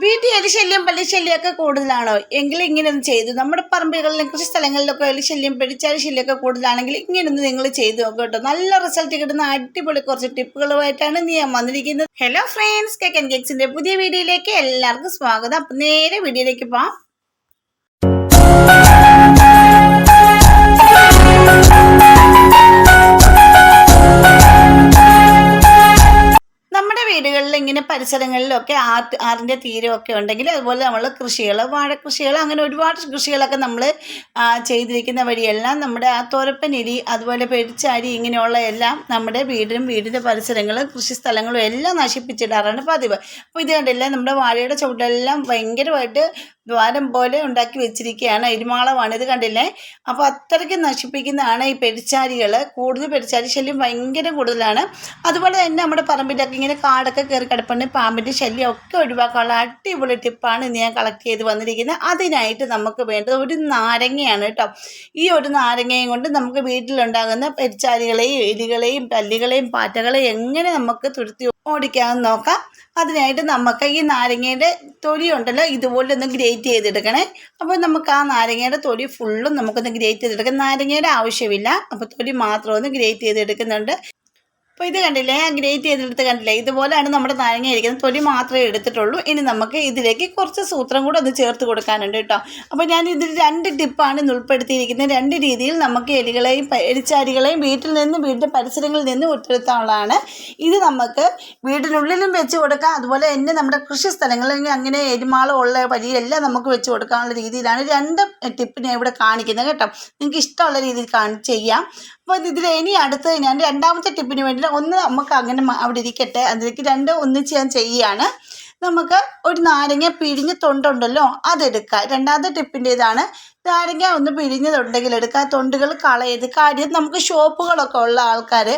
വീട്ടിൽ എലിശല്യം പല്ലിശല്യം ഒക്കെ കൂടുതലാണോ? എങ്കിൽ ഇങ്ങനെ ഒന്ന് ചെയ്തു. നമ്മുടെ പറമ്പുകളിലും കൃഷി സ്ഥലങ്ങളിലൊക്കെ എലിശല്യം പിടിച്ചാൽ ശല്യമൊക്കെ കൂടുതലാണെങ്കിൽ ഇങ്ങനെ ഒന്ന് നിങ്ങൾ ചെയ്തു നോക്കുക കേട്ടോ. നല്ല റിസൾട്ട് കിട്ടുന്ന അടിപൊളി കുറച്ച് ടിപ്പുകളുമായിട്ടാണ് നീ ഞാൻ വന്നിരിക്കുന്നത്. ഹലോ ഫ്രണ്ട്സ് കേക്ക് ആൻഡ് കേക്സിന്റെ പുതിയ വീഡിയോയിലേക്ക് എല്ലാവർക്കും സ്വാഗതം. അപ്പം നേരെ വീഡിയോയിലേക്ക് പോവാം. പരിസരങ്ങളിലൊക്കെ ആറ്റ് ആറിന്റെ തീരമൊക്കെ ഉണ്ടെങ്കിൽ അതുപോലെ നമ്മൾ കൃഷികൾ വാഴക്കൃഷികൾ അങ്ങനെ ഒരുപാട് കൃഷികളൊക്കെ നമ്മൾ ചെയ്തിരിക്കുന്ന വഴിയെല്ലാം നമ്മുടെ ആ തോരപ്പനിരി അതുപോലെ പെരിച്ചാരി ഇങ്ങനെയുള്ള എല്ലാം നമ്മുടെ വീടിനും വീടിന്റെ പരിസരങ്ങളും കൃഷി സ്ഥലങ്ങളും എല്ലാം നശിപ്പിച്ചിടാറാണ് പതിവ്. അപ്പോൾ ഇത് കണ്ടില്ല നമ്മുടെ വാഴയുടെ ചുവടെല്ലാം ഭയങ്കരമായിട്ട് ദ്വാരം പോലെ ഉണ്ടാക്കി വെച്ചിരിക്കുകയാണ് അരിമാളമാണ് ഇത് കണ്ടില്ലേ? അപ്പോൾ അത്രയ്ക്ക് നശിപ്പിക്കുന്നതാണ് ഈ പെരിച്ചാരികൾ കൂടുതൽ പെരിച്ചാരി ശല്യം ഭയങ്കര കൂടുതലാണ്. അതുപോലെ തന്നെ നമ്മുടെ പറമ്പിലൊക്കെ ഇങ്ങനെ കാടൊക്കെ കയറി കിടപ്പുണ്ട്. പാമ്പിന്റെ ശല്യം ഒക്കെ ഒഴിവാക്കാനുള്ള അടിപൊളി ടിപ്പാണ് ഇന്ന് ഞാൻ കളക്ട് ചെയ്ത് വന്നിരിക്കുന്നത്. അതിനായിട്ട് നമുക്ക് വേണ്ടത് ഒരു നാരങ്ങയാണ് കേട്ടോ. ഈ ഒരു നാരങ്ങയും കൊണ്ട് നമുക്ക് വീട്ടിലുണ്ടാകുന്ന പെരിച്ചാലികളെയും എലികളെയും പല്ലികളെയും പാറ്റകളെയും എങ്ങനെ നമുക്ക് തുരുത്തി ഓടിക്കാമെന്ന് നോക്കാം. അതിനായിട്ട് നമുക്ക് ഈ നാരങ്ങയുടെ തൊലി ഉണ്ടല്ലോ ഇതുപോലെ ഒന്ന് ഗ്രേറ്റ് ചെയ്തെടുക്കണേ. അപ്പോൾ നമുക്ക് ആ നാരങ്ങയുടെ തൊലി ഫുള്ളും നമുക്കൊന്ന് ഗ്രേറ്റ് ചെയ്തെടുക്കാം. നാരങ്ങയുടെ ആവശ്യമില്ല. അപ്പോൾ തൊലി മാത്രം ഒന്ന് ഗ്രേറ്റ് ചെയ്തെടുക്കുന്നുണ്ട്. അപ്പോൾ ഇത് കണ്ടില്ലേ? ആ ഗ്രേറ്റ് ചെയ്തെടുത്ത് കണ്ടില്ലേ? ഇതുപോലെയാണ് നമ്മുടെ നാരങ്ങ ഇരിക്കുന്നത്. തൊലി മാത്രമേ എടുത്തിട്ടുള്ളൂ. ഇനി നമുക്ക് ഇതിലേക്ക് കുറച്ച് സൂത്രം കൂടെ ഒന്ന് ചേർത്ത് കൊടുക്കാനുണ്ട് കേട്ടോ. അപ്പോൾ ഞാൻ ഇതിൽ രണ്ട് ടിപ്പാണ് ഇന്ന് ഉൾപ്പെടുത്തിയിരിക്കുന്നത്. രണ്ട് രീതിയിൽ നമുക്ക് എലികളെയും എലിച്ചാരികളെയും വീട്ടിൽ നിന്ന് വീടിന്റെ പരിസരങ്ങളിൽ നിന്ന് ഉൾപ്പെടുത്താനുള്ളതാണ്. ഇത് നമുക്ക് വീടിനുള്ളിലും വെച്ച് കൊടുക്കാം. അതുപോലെ തന്നെ നമ്മുടെ കൃഷി സ്ഥലങ്ങളിൽ അങ്ങനെ എരുമാളം ഉള്ള വഴിയെല്ലാം നമുക്ക് വെച്ച് കൊടുക്കാനുള്ള രീതിയിലാണ്. രണ്ട് ടിപ്പ് ഞാൻ ഇവിടെ കാണിക്കുന്നത് കേട്ടോ. നിങ്ങൾക്ക് ഇഷ്ടമുള്ള രീതിയിൽ കാണി ചെയ്യാം. അപ്പോൾ ഇതിൽ ഇനി അടുത്ത് ഞാൻ രണ്ടാമത്തെ ടിപ്പിന് വേണ്ടി ഒന്ന് നമുക്ക് അങ്ങനെ അവിടെ ഇരിക്കട്ടെ. അതിലേക്ക് രണ്ട് ഒന്നിച്ച് ഞാൻ ചെയ്യുകയാണ് നമുക്ക് ഒരു നാരങ്ങ പിഴിഞ്ഞ് തൊണ്ടുണ്ടല്ലോ അതെടുക്കുക രണ്ടാമത്തെ ടിപ്പിന്റെ ഇതാണ് നാരങ്ങ ഒന്ന് പിഴിഞ്ഞതുണ്ടെങ്കിൽ എടുക്കുക. തൊണ്ടുകൾ കളയരുത്. കാര്യം നമുക്ക് ഷോപ്പുകളൊക്കെ ഉള്ള ആൾക്കാർ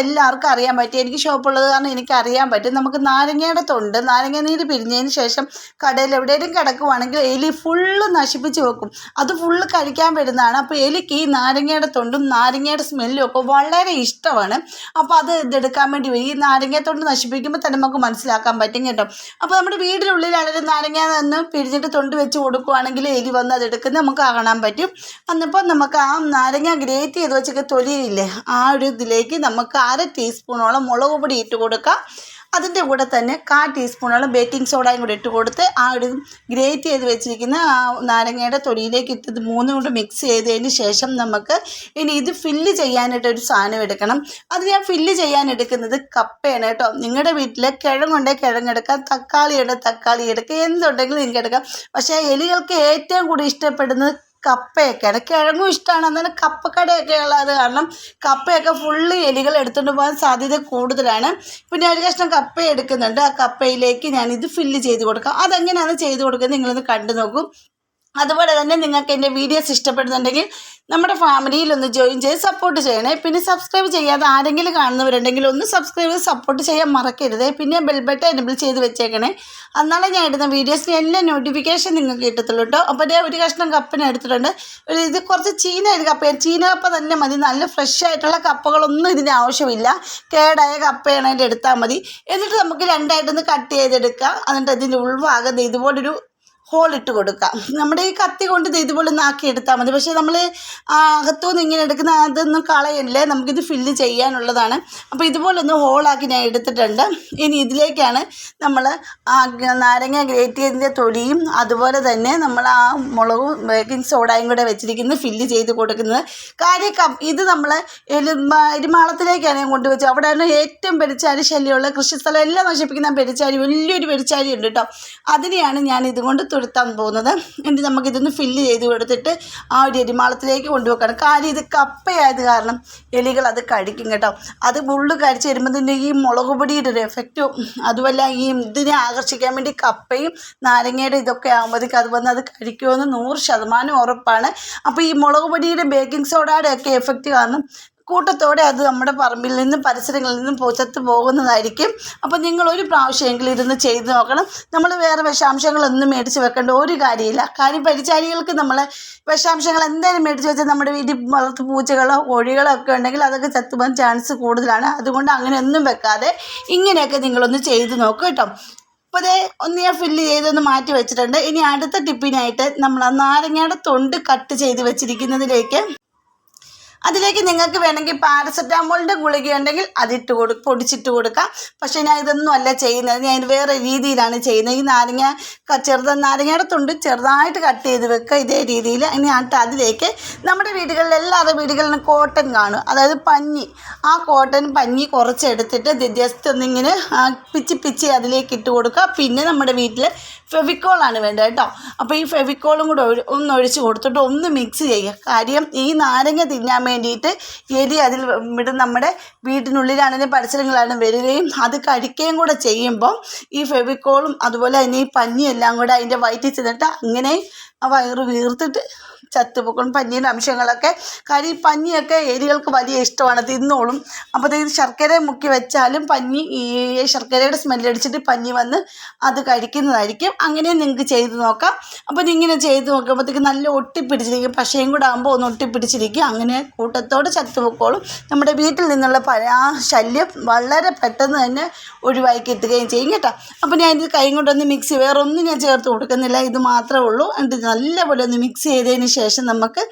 എല്ലാവർക്കും അറിയാൻ പറ്റും. എനിക്ക് ഷോപ്പുള്ളത് കാരണം എനിക്കറിയാൻ പറ്റും. നമുക്ക് നാരങ്ങയുടെ തൊണ്ട് നാരങ്ങ നീര് പിരിഞ്ഞതിന് ശേഷം കടയിൽ എവിടെയെങ്കിലും കിടക്കുവാണെങ്കിൽ എലി ഫുള്ള് നശിപ്പിച്ച് വെക്കും. അത് ഫുള്ള് കഴിക്കാൻ വരുന്നതാണ് അപ്പോൾ എലിക്ക് ഈ നാരങ്ങയുടെ തൊണ്ടും നാരങ്ങയുടെ സ്മെല്ലും ഒക്കെ വളരെ ഇഷ്ടമാണ്. അപ്പോൾ അത് ഇതെടുക്കാൻ വേണ്ടി വരും. ഈ നാരങ്ങ തൊണ്ട് നശിപ്പിക്കുമ്പോൾ തന്നെ നമുക്ക് മനസ്സിലാക്കാൻ പറ്റും കേട്ടോ. അപ്പോൾ നമ്മുടെ വീടിനുള്ളിലാണെങ്കിലും നാരങ്ങ നിന്ന് പിരിഞ്ഞിട്ട് തൊണ്ട് വെച്ച് കൊടുക്കുവാണെങ്കിൽ എലി വന്ന് അതെടുക്കുന്നത് നമുക്ക് കാണാൻ പറ്റും. അന്നപ്പോൾ നമുക്ക് ആ നാരങ്ങ ഗ്രേറ്റ് ചെയ്ത് വെച്ചൊക്കെ തൊലിയില്ലേ ആ ഒരു ഇതിലേക്ക് നമുക്ക് അര ടീസ്പൂണോളം മുളക് പൊടി ഇട്ട് കൊടുക്കാം. അതിന്റെ കൂടെ തന്നെ കാ ടീസ്പൂണോളം ബേക്കിംഗ് സോഡയും കൂടി ഇട്ട് കൊടുത്ത് ആ ഒരു ഗ്രേറ്റ് ചെയ്ത് വെച്ചിരിക്കുന്ന ആ നാരങ്ങയുടെ തൊലിയിലേക്ക് ഇട്ടത് മൂന്നും കൂടി മിക്സ് ചെയ്തതിന് ശേഷം നമുക്ക് ഇനി ഇത് ഫില്ല് ചെയ്യാനായിട്ട് ഒരു സാധനം എടുക്കണം. അത് ഞാൻ ഫില്ല് ചെയ്യാൻ എടുക്കുന്നത് കപ്പയാണ് കേട്ടോ. നിങ്ങളുടെ വീട്ടിൽ കിഴങ്ങുണ്ടെങ്കിൽ കിഴങ്ങെടുക്കാം തക്കാളി ഉണ്ടെങ്കിൽ തക്കാളി എടുക്കാം എന്തുണ്ടെങ്കിലും നിങ്ങൾക്ക് എടുക്കാം. പക്ഷേ എലികൾക്ക് ഏറ്റവും കൂടുതൽ ഇഷ്ടപ്പെടുന്നത് കപ്പയൊക്കെയാണ് കിഴങ്ങും ഇഷ്ടമാണ് എന്നാലും കപ്പക്കടയൊക്കെ ഉള്ളത് കാരണം കപ്പയൊക്കെ ഫുള്ള് എലികൾ എടുത്തുകൊണ്ട് പോകാൻ സാധ്യത കൂടുതലാണ്. പിന്നെ ഒരു കഷ്ണം കപ്പ എടുക്കുന്നുണ്ട്. ആ കപ്പയിലേക്ക് ഞാൻ ഇത് ഫില്ല് ചെയ്ത് കൊടുക്കാം. അതെങ്ങനെയാണ് ചെയ്ത് കൊടുക്കുന്നത് നിങ്ങളൊന്ന് കണ്ടു നോക്കും. അതുപോലെ തന്നെ നിങ്ങൾക്ക് എന്റെ വീഡിയോസ് ഇഷ്ടപ്പെടുന്നുണ്ടെങ്കിൽ നമ്മുടെ ഫാമിലിയിൽ ഒന്ന് ജോയിൻ ചെയ്ത് സപ്പോർട്ട് ചെയ്യണേ. പിന്നെ സബ്സ്ക്രൈബ് ചെയ്യാതെ ആരെങ്കിലും കാണുന്നവരുണ്ടെങ്കിൽ ഒന്ന് സബ്സ്ക്രൈബ് ചെയ്ത് സപ്പോർട്ട് ചെയ്യാൻ മറക്കരുത്. പിന്നെ ബെൽ ബട്ടൺ എനബിൾ ചെയ്ത് വെച്ചേക്കണേ. എന്നാലേ ഞാൻ ഇടുന്ന വീഡിയോസിന് എല്ലാ നോട്ടിഫിക്കേഷൻ നിങ്ങൾക്ക് കിട്ടത്തുള്ളൂ കേട്ടോ അപ്പോൾ ഞാൻ ഒരു കഷ്ണം കപ്പിന് എടുത്തിട്ടുണ്ട്. ഒരു ഇത് കുറച്ച് ചീന ഒരു കപ്പ ചീന കപ്പ തന്നെ മതി. നല്ല ഫ്രഷ് ആയിട്ടുള്ള കപ്പകളൊന്നും ഇതിന് ആവശ്യമില്ല. കേടായ കപ്പയാണ് അതിന്റെ എടുത്താൽ മതി. എന്നിട്ട് നമുക്ക് രണ്ടായിട്ടൊന്ന് കട്ട് ചെയ്തെടുക്കാം. എന്നിട്ട് അതിന്റെ ഉൾഭാഗത്ത് ഇതുപോലൊരു ഹോൾ ഇട്ട് കൊടുക്കാം. നമ്മുടെ ഈ കത്തി കൊണ്ട് ഇത് ഇതുപോലെ ഒന്ന് ആക്കി എടുത്താൽ മതി. പക്ഷേ നമ്മൾ അകത്തുനിന്ന് ഇങ്ങനെ എടുക്കുന്ന അതൊന്നും കളയല്ലേ? നമുക്കിത് ഫില്ല് ചെയ്യാനുള്ളതാണ്. അപ്പോൾ ഇതുപോലൊന്ന് ഹോളാക്കി ഞാൻ എടുത്തിട്ടുണ്ട്. ഇനി ഇതിലേക്കാണ് നമ്മൾ നാരങ്ങ ഗ്രേറ്റ് ചെയ്തതിന്റെ തൊലിയും അതുപോലെ തന്നെ നമ്മൾ ആ മുളകും ബേക്കിംഗ് സോഡയും കൂടെ വെച്ചിരിക്കുന്നത് ഫില്ല് ചെയ്ത് കൊടുക്കുന്നത്. കാര്യം ഇത് നമ്മൾ എരുമാളത്തിലേക്കാണ് ഞാൻ കൊണ്ടുവച്ചത്. അവിടെയാണ് ഏറ്റവും പെരിച്ചാരി ശല്യമുള്ള കൃഷിസ്ഥലം എല്ലാം നശിപ്പിക്കുന്ന പെരിച്ചാരി വലിയൊരു പെരിച്ചാരി ഉണ്ട് കേട്ടോ. അതിനെയാണ് ഞാൻ ഇതുകൊണ്ട് തുരുത്താൻ പോകുന്നത്. എന്നിട്ട് നമുക്കിതൊന്ന് ഫില്ല് ചെയ്ത് കൊടുത്തിട്ട് ആ ഒരു എരിമാളത്തിലേക്ക് കൊണ്ടുവെക്കണം. കാര്യം ഇത് കപ്പയായത് കാരണം എലികൾ അത് കഴിക്കും കേട്ടോ. അത് മുള്ളു കഴിച്ച് തന്നെ ഈ മുളക് പൊടിയുടെ ഒരു എഫക്റ്റും അതുമല്ല ഈ ഇതിനെ ആകർഷിക്കാൻ വേണ്ടി കപ്പയും നാരങ്ങയുടെ ഇതൊക്കെ ആകുമ്പോഴത്തേക്ക് അത് വന്ന് അത് കഴിക്കുമെന്ന് നൂറ് ശതമാനം ഉറപ്പാണ്. അപ്പോൾ ഈ മുളക് പൊടിയുടെ ബേക്കിംഗ് സോഡയുടെ ഒക്കെ എഫക്റ്റ് കാരണം കൂട്ടത്തോടെ അത് നമ്മുടെ പറമ്പിൽ നിന്നും പരിസരങ്ങളിൽ നിന്നും പുറത്ത് പോകുന്നതായിരിക്കും. അപ്പോൾ നിങ്ങൾ ഒരു പ്രാവശ്യമെങ്കിലും ഇരുന്ന് ചെയ്ത് നോക്കണം. നമ്മൾ വേറെ വിഷാംശങ്ങളൊന്നും മേടിച്ച് വെക്കേണ്ട ഒരു കാര്യമില്ല. കാര്യം പരിചാരികൾക്ക് നമ്മൾ വിഷാംശങ്ങൾ എന്തായാലും മേടിച്ച് വെച്ചാൽ നമ്മുടെ വീട്ടിൽ വളർത്തു പൂച്ചകളോ കോഴികളോ ഒക്കെ ഉണ്ടെങ്കിൽ അതൊക്കെ ചത്തുപോകാൻ ചാൻസ് കൂടുതലാണ്. അതുകൊണ്ട് അങ്ങനെയൊന്നും വെക്കാതെ ഇങ്ങനെയൊക്കെ നിങ്ങളൊന്ന് ചെയ്ത് നോക്കുക കേട്ടോ. അപ്പോൾ അതേ ഒന്ന് ഞാൻ ഫില്ല് ചെയ്തൊന്ന് മാറ്റി വെച്ചിട്ടുണ്ട്. ഇനി അടുത്ത ടിപ്പിനായിട്ട് നമ്മൾ ആ നാരങ്ങയുടെ തൊണ്ട് കട്ട് ചെയ്ത് വെച്ചിരിക്കുന്നതിലേക്ക് അതിലേക്ക് നിങ്ങൾക്ക് വേണമെങ്കിൽ പാരസെറ്റാമോളിന്റെ ഗുളിക ഉണ്ടെങ്കിൽ അതിട്ട് കൊടു പൊടിച്ചിട്ട് കൊടുക്കാം. പക്ഷേ ഞാൻ ഇതൊന്നും അല്ല ചെയ്യുന്നത്. ഞാൻ വേറെ രീതിയിലാണ് ചെയ്യുന്നത്. ഈ നാരങ്ങ ചെറുത നാരങ്ങയുടെ തൊണ്ട് ചെറുതായിട്ട് കട്ട് ചെയ്ത് വെക്കുക ഇതേ രീതിയിൽ. ഇനി ആട്ട് അതിലേക്ക് നമ്മുടെ വീടുകളിൽ എല്ലാവരുടെ വീടുകളിലും കോട്ടൺ കാണും. അതായത് പഞ്ഞി. ആ കോട്ടൺ പഞ്ഞി കുറച്ചെടുത്തിട്ട് ജസ്റ്റ് ഒന്നിങ്ങനെ പിച്ചി പിച്ചി അതിലേക്ക് ഇട്ട് കൊടുക്കുക. പിന്നെ നമ്മുടെ വീട്ടിൽ ഫെവിക്കോളാണ് വേണ്ടത് കേട്ടോ. അപ്പോൾ ഈ ഫെവിക്കോളും കൂടെ ഒന്ന് ഒഴിച്ച് കൊടുത്തിട്ട് ഒന്ന് മിക്സ് ചെയ്യുക. കാര്യം ഈ നാരങ്ങ തിന്നാൻ വേണ്ടിയിട്ട് എലി അതിൽ ഇവിടെ നമ്മുടെ വീട്ടിനുള്ളിലാണെങ്കിലും പരിസരങ്ങളാണ് വരികയും അത് കഴിക്കുകയും കൂടെ ചെയ്യുമ്പോൾ ഈ ഫെവിക്കോളും അതുപോലെ തന്നെ ഈ പഞ്ഞിയെല്ലാം കൂടെ അതിന്റെ വയറ്റിൽ ചെന്നിട്ട് അങ്ങനെ ആ വയറ് വീർത്തിട്ട് ചത്തുപൊക്കും പഞ്ഞീന്റെ അംശങ്ങളൊക്കെ. കാര്യം ഈ പഞ്ഞിയൊക്കെ എലികൾക്ക് വലിയ ഇഷ്ടമാണ്. തിന്നോളും. അപ്പോൾ ഇത് ശർക്കര മുക്കി വെച്ചാലും പഞ്ഞി ഈ ശർക്കരയുടെ സ്മെല്ലടിച്ചിട്ട് പഞ്ഞി വന്ന് അത് കഴിക്കുന്നതായിരിക്കും. അങ്ങനെ നിങ്ങൾക്ക് ചെയ്ത് നോക്കാം. അപ്പോൾ ഇങ്ങനെ ചെയ്ത് നോക്കുമ്പോഴത്തേക്ക് നല്ല ഒട്ടിപ്പിടിച്ചിരിക്കും. പശയും കൂടെ ആകുമ്പോൾ ഒന്ന് ഒട്ടിപ്പിടിച്ചിരിക്കും. അങ്ങനെ കൂട്ടത്തോടെ ചത്തുപൊക്കോളും. നമ്മുടെ വീട്ടിൽ നിന്നുള്ള പഴ ആ ശല്യം വളരെ പെട്ടെന്ന് തന്നെ ഒഴിവാക്കി എത്തുകയും ചെയ്യും കേട്ടോ. അപ്പോൾ ഞാൻ ഇത് കൈ കൊണ്ടൊന്ന് മിക്സ് വേറൊന്നും ഞാൻ ചേർത്ത് കൊടുക്കുന്നില്ല. ഇത് മാത്രമേ ഉള്ളൂ. എന്നിട്ട് നല്ലപോലെ ഒന്ന് മിക്സ് ചെയ്തതിന് ശേഷം നമുക്ക്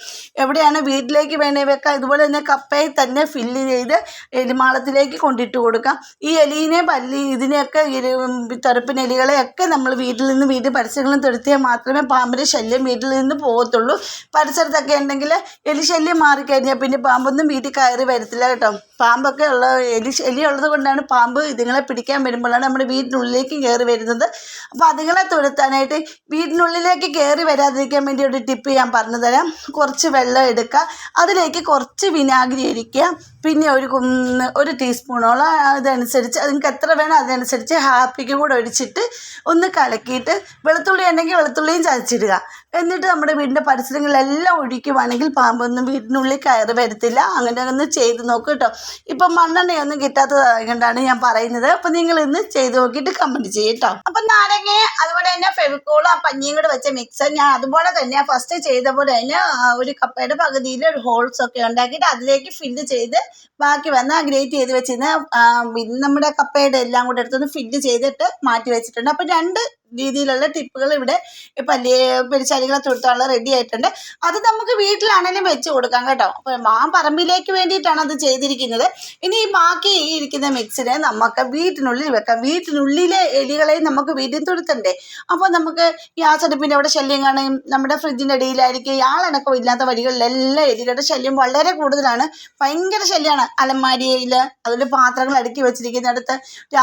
എവിടെയാണ് വീട്ടിലേക്ക് വേണേ വെക്കാം. ഇതുപോലെ തന്നെ കപ്പയിൽ തന്നെ ഫില്ല് ചെയ്ത് എലിമാളത്തിലേക്ക് കൊണ്ടിട്ട് കൊടുക്കാം. ഈ എലീനെ പല്ലി ഇതിനെയൊക്കെ തെറുപ്പിന് എലികളെയൊക്കെ നമ്മൾ വീട്ടിൽ നിന്ന് വീട്ടിൽ പരിസരങ്ങളിൽ തെടുത്തിയാൽ മാത്രമേ പാമ്പിന്റെ ശല്യം വീട്ടിൽ നിന്ന് പോകത്തുള്ളൂ. പരിസരത്തൊക്കെ ഉണ്ടെങ്കിൽ എലി ശല്യം മാറിക്കഴിഞ്ഞാൽ പിന്നെ പാമ്പൊന്നും വീട്ടിൽ കയറി വരത്തില്ല കേട്ടോ. പാമ്പൊക്കെ ഉള്ള എലി എലി ഉള്ളത് കൊണ്ടാണ് പാമ്പ് ഇതുങ്ങളെ പിടിക്കാൻ വരുമ്പോഴാണ് നമ്മുടെ വീടിനുള്ളിലേക്ക് കയറി വരുന്നത്. അപ്പോൾ അതുങ്ങളെ തുരത്താനായിട്ട് വീടിനുള്ളിലേക്ക് കയറി വരാതിരിക്കാൻ വേണ്ടി ഒരു ടിപ്പ് ഞാൻ പറഞ്ഞു തരാം കുറച്ച് വെള്ളം എടുക്കുക. അതിലേക്ക് കുറച്ച് വിനാഗിരി ഒഴിക്കുക പിന്നെ ഒരു ഒരു ടീസ്പൂണോളം അതനുസരിച്ച് നിങ്ങൾക്ക് എത്ര വേണം അതിനനുസരിച്ച് ഹാപ്പിക്ക് കൂടെ ഒഴിച്ചിട്ട് ഒന്ന് കലക്കിയിട്ട് വെളുത്തുള്ളി ഉണ്ടെങ്കിൽ വെളുത്തുള്ളിയും ചതച്ചിടുക. എന്നിട്ട് നമ്മുടെ വീടിന്റെ പരിസരങ്ങളിലെല്ലാം ഒഴിക്കുവാണെങ്കിൽ പാമ്പൊന്നും വീടിനുള്ളിൽ കയറി വരത്തില്ല. അങ്ങനെ ഒന്ന് ചെയ്ത് നോക്കൂ കേട്ടോ. ഇപ്പം മണ്ണെണ്ണയൊന്നും കിട്ടാത്തതായതുകൊണ്ടാണ് ഞാൻ പറയുന്നത്. അപ്പം നിങ്ങൾ ഇന്ന് ചെയ്ത് നോക്കിയിട്ട് കമന്റ് ചെയ്യും കേട്ടോ അപ്പം നാരങ്ങ അതുപോലെ തന്നെ ഫെവിക്കോളും ആ പഞ്ഞിയും കൂടെ വെച്ച മിക്സർ ഞാൻ അതുപോലെ തന്നെ ഫസ്റ്റ് ചെയ്ത പോലെ തന്നെ ഒരു കപ്പയുടെ പകുതിയിൽ ഒരു ഹോൾസ് ഒക്കെ ഉണ്ടാക്കിയിട്ട് അതിലേക്ക് ഫില്ല് ചെയ്ത് ബാക്കി വന്ന് ഗ്രേറ്റ് ചെയ്ത് വെച്ചിരുന്ന നമ്മുടെ കപ്പയുടെ എല്ലാം കൂടെ എടുത്തൊന്ന് ഫില്ല് ചെയ്തിട്ട് മാറ്റി വെച്ചിട്ടുണ്ട്. അപ്പം രണ്ട് രീതിയിലുള്ള ടിപ്പുകൾ ഇവിടെ പല്ലി പെരിച്ചാലികളെ തൊട്ടാണ് റെഡി ആയിട്ടുണ്ട്. അത് നമുക്ക് വീട്ടിലാണെങ്കിലും വെച്ച് കൊടുക്കാം കേട്ടോ. അപ്പോൾ മാം പറമ്പിലേക്ക് വേണ്ടിയിട്ടാണ് അത് ചെയ്തിരിക്കുന്നത്. ഇനി ഈ ബാക്കി ഈ ഇരിക്കുന്ന മിക്സിനെ നമുക്ക് വീട്ടിനുള്ളിൽ വെക്കാം. വീട്ടിനുള്ളിലെ എലികളെ നമുക്ക് വീട്ടിൽ തൊടുത്തണ്ടേ അപ്പോൾ നമുക്ക് ഗ്യാസ് അടുപ്പിന്റെ അവിടെ ശല്യം കാണും നമ്മുടെ ഫ്രിഡ്ജിന്റെ അടിയിലായിരിക്കും ആളനക്കം ഇല്ലാത്ത വഴികളിലെല്ലാം എലികളുടെ ശല്യം വളരെ കൂടുതലാണ്. ഭയങ്കര ശല്യമാണ് അലമാരിയിൽ അതിൽ പാത്രങ്ങൾ അടുക്കി വെച്ചിരിക്കുന്നിടത്ത്.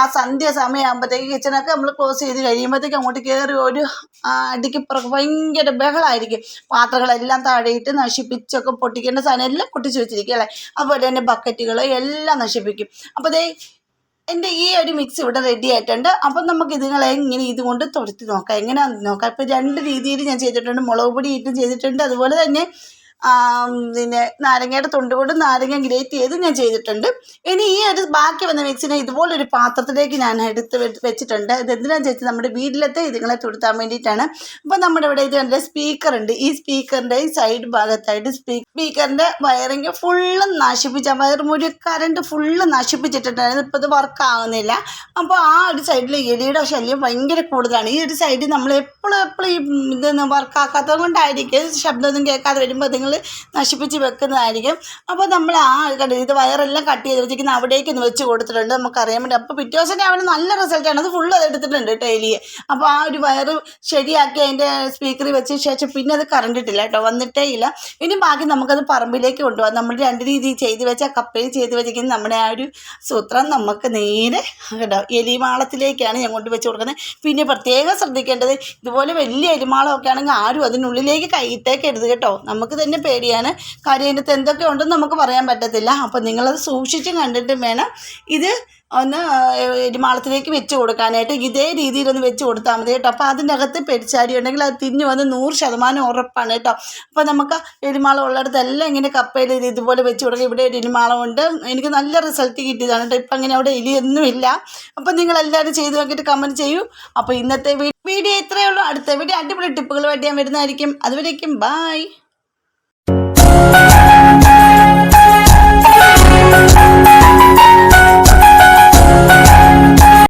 ആ സന്ധ്യ സമയമാകുമ്പോഴത്തേക്ക് കിച്ചണൊക്കെ നമ്മൾ ക്ലോസ് ചെയ്ത് കഴിയുമ്പോഴത്തേക്ക് അങ്ങോട്ട് കയറി ഒരു അടിക്ക് ഭയങ്കര ബഹളമായിരിക്കും പാത്രങ്ങളെല്ലാം താഴെയിട്ട് നശിപ്പിച്ചൊക്കെ പൊട്ടിക്കേണ്ട സാധനം എല്ലാം പൊട്ടിച്ച് വെച്ചിരിക്കും അല്ലേ? അതുപോലെ തന്നെ ബക്കറ്റുകൾ എല്ലാം നശിപ്പിക്കും. അപ്പോൾ ദേ എന്റെ ഈ ഒരു മിക്സ് ഇവിടെ റെഡി ആയിട്ടുണ്ട്. അപ്പം നമുക്ക് ഇതുങ്ങളെ ഇങ്ങനെ ഇതുകൊണ്ട് തുടച്ച് നോക്കാം? എങ്ങനെയാണെന്ന് നോക്കാം? ഇപ്പോൾ രണ്ട് രീതിയിൽ ഞാൻ ചെയ്തിട്ടുണ്ട്. മുളക് പൊടി ഇട്ടും ചെയ്തിട്ടുണ്ട്. അതുപോലെ തന്നെ പിന്നെ നാരങ്ങയുടെ തൊണ്ട് കൊണ്ട് നാരങ്ങ ഗ്രേറ്റ് ചെയ്ത് ഞാൻ ചെയ്തിട്ടുണ്ട്. ഇനി ഈ ഒരു ബാക്കി വന്ന മിക്സിനെ ഇതുപോലൊരു പാത്രത്തിലേക്ക് ഞാൻ എടുത്ത് വെച്ചിട്ടുണ്ട്. ഇത് എന്തിനാണെന്ന് ചോദിച്ചാൽ നമ്മുടെ വീട്ടിലത്തെ ഇതുങ്ങളെ തുടുത്താൻ വേണ്ടിയിട്ടാണ്. അപ്പോൾ നമ്മുടെ ഇവിടെ ഇത് സ്പീക്കർ ഉണ്ട്. ഈ സ്പീക്കറിന്റെ സൈഡ് ഭാഗത്തായിട്ട് സ്പീക്കറിന്റെ വയറിങ് ഫുള്ള് നശിപ്പിച്ച വയർ മുഴുവൻ കറണ്ട് ഫുള്ള് നശിപ്പിച്ചിട്ടുണ്ടായിരുന്നു. ഇപ്പോൾ ഇത് വർക്ക് ആവുന്നില്ല. അപ്പോൾ ആ ഒരു സൈഡിൽ എലിയുടെ ശല്യം ഭയങ്കര കൂടുതലാണ്. ഈ ഒരു സൈഡിൽ നമ്മൾ എപ്പോഴും എപ്പോഴും ഈ ഇതൊന്നും വർക്കാക്കാത്തത് കൊണ്ടായിരിക്കും. ശബ്ദമൊന്നും കേൾക്കാതെ വരുമ്പോൾ നിങ്ങൾ നശിപ്പിച്ച് വെക്കുന്നതായിരിക്കും. അപ്പോൾ നമ്മൾ ആ കണ്ടു ഇത് വയറെല്ലാം കട്ട് ചെയ്ത് വെച്ചിരിക്കുന്ന അവിടേക്ക് ഒന്ന് വെച്ച് കൊടുത്തിട്ടുണ്ട്. നമുക്കറിയാൻ വേണ്ടി. അപ്പോൾ പിറ്റേ ദിവസം അവന് നല്ല റിസൾട്ടാണ് അത് ഫുള്ള് അത് എടുത്തിട്ടുണ്ട് ഡെയിലിയെ അപ്പോൾ ആ ഒരു വയറ് ശരിയാക്കി അതിന്റെ സ്പീക്കറിൽ വെച്ച ശേഷം പിന്നെ അത് കറണ്ടിട്ടില്ല കേട്ടോ. വന്നിട്ടേ ഇല്ല. ഇനി ബാക്കി നമുക്കത് പറമ്പിലേക്ക് കൊണ്ടുപോകാം. നമ്മൾ രണ്ട് രീതി ചെയ്ത് വെച്ച കപ്പയിൽ ചെയ്ത് വെച്ചിരിക്കുന്ന നമ്മുടെ ആ ഒരു സൂത്രം നമുക്ക് നേരെ കേട്ടോ എലിമാളത്തിലേക്കാണ് ഞാൻ കൊണ്ട് വെച്ച് കൊടുക്കുന്നത്. പിന്നെ പ്രത്യേകം ശ്രദ്ധിക്കേണ്ടത് ഇതുപോലെ വലിയ എലിമാളമൊക്കെ ആണെങ്കിൽ ആരും അതിനുള്ളിലേക്ക് കൈയിട്ടേക്കരുത് കേട്ടോ. നമുക്ക് തന്നെ പേടിയാണ്. കാര്യം അതിനകത്ത് എന്തൊക്കെ ഉണ്ടെന്ന് നമുക്ക് പറയാൻ പറ്റത്തില്ല. അപ്പോൾ നിങ്ങളത് സൂക്ഷിച്ചും കണ്ടിട്ടും വേണം ഇത് ഒന്ന് എരുമാളത്തിലേക്ക് വെച്ച് കൊടുക്കാനായിട്ട്. ഇതേ രീതിയിലൊന്ന് വെച്ച് കൊടുത്താൽ മതി കേട്ടോ. അപ്പോൾ അതിന്റെ അകത്ത് പെരിച്ചാരി ഉണ്ടെങ്കിൽ അത് തിന്നു വന്ന് നൂറ് ശതമാനം ഉറപ്പാണ് കേട്ടോ. അപ്പോൾ നമുക്ക് എരുമാളം ഉള്ളിടത്ത് എല്ലാം ഇങ്ങനെ കപ്പയിൽ ഇത് ഇതുപോലെ വെച്ച് കൊടുക്കുക ഇവിടെ ഒരു എരിമാളമുണ്ട് എനിക്ക് നല്ല റിസൾട്ട് കിട്ടിയതാണ് കേട്ടോ. ഇപ്പം അങ്ങനെ അവിടെ എലിയൊന്നുമില്ല. അപ്പോൾ നിങ്ങളെല്ലാവരും ചെയ്ത് നോക്കിയിട്ട് കമന്റ് ചെയ്യൂ. അപ്പോൾ ഇന്നത്തെ വീഡിയോ ഇത്രയേ ഉള്ളൂ. അടുത്ത വീഡിയോ അടിപൊളി ടിപ്പുകളുമായിട്ട് ഞാൻ വരുന്നതായിരിക്കും. അതുവരേക്കും ബായ് Thank you.